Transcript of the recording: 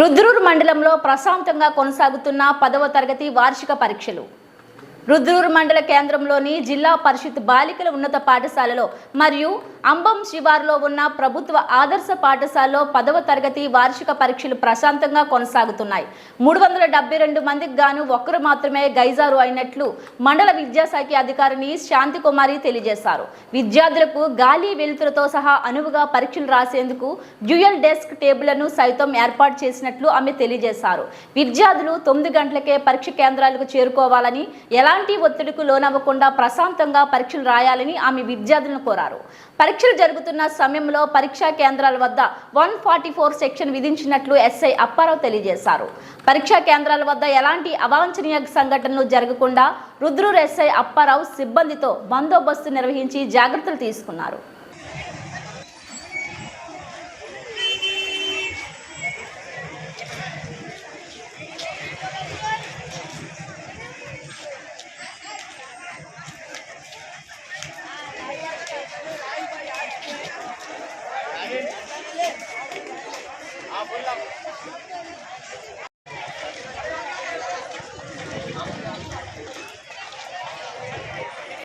రుద్రూరు మండలంలో ప్రశాంతంగా కొనసాగుతున్న పదవ తరగతి వార్షిక పరీక్షలు. రుద్రూరు మండల కేంద్రంలోని జిల్లా పరిషత్ బాలికల ఉన్నత పాఠశాలలో మరియు అంబం శివారులో ఉన్న ప్రభుత్వ ఆదర్శ పాఠశాలలో పదవ తరగతి వార్షిక పరీక్షలు ప్రశాంతంగా కొనసాగుతున్నాయి. మూడు వందల డెబ్బై రెండు మందికి గాను ఒక్కరు మాత్రమే గైజారు అయినట్లు మండల విద్యాశాఖ అధికారిని శాంతికుమారి తెలియజేశారు. విద్యార్థులకు గాలి వెలుతురుతో సహా అనువుగా పరీక్షలు రాసేందుకు డ్యూయల్ డెస్క్ టేబుళ్ళను సైతం ఏర్పాటు చేసినట్లు ఆమె తెలియజేశారు. విద్యార్థులు తొమ్మిది గంటలకే పరీక్ష కేంద్రాలకు చేరుకోవాలని ఎలాంటి ఒత్తిడికి లోనవ్వకుండా ప్రశాంతంగా పరీక్షలు రాయాలని ఆమె విద్యార్థులను కోరారు. పరీక్షలు జరుగుతున్న సమయంలో పరీక్షా కేంద్రాల వద్ద వన్ ఫార్టీ ఫోర్ సెక్షన్ విధించినట్లు ఎస్ఐ అప్పారావు తెలియజేశారు. పరీక్షా కేంద్రాల వద్ద ఎలాంటి అవాంఛనీయ సంఘటనలు జరగకుండా రుద్రూర్ ఎస్ఐ అప్పారావు సిబ్బందితో బందోబస్తు నిర్వహించి జాగ్రత్తలు తీసుకున్నారు. 何だろう?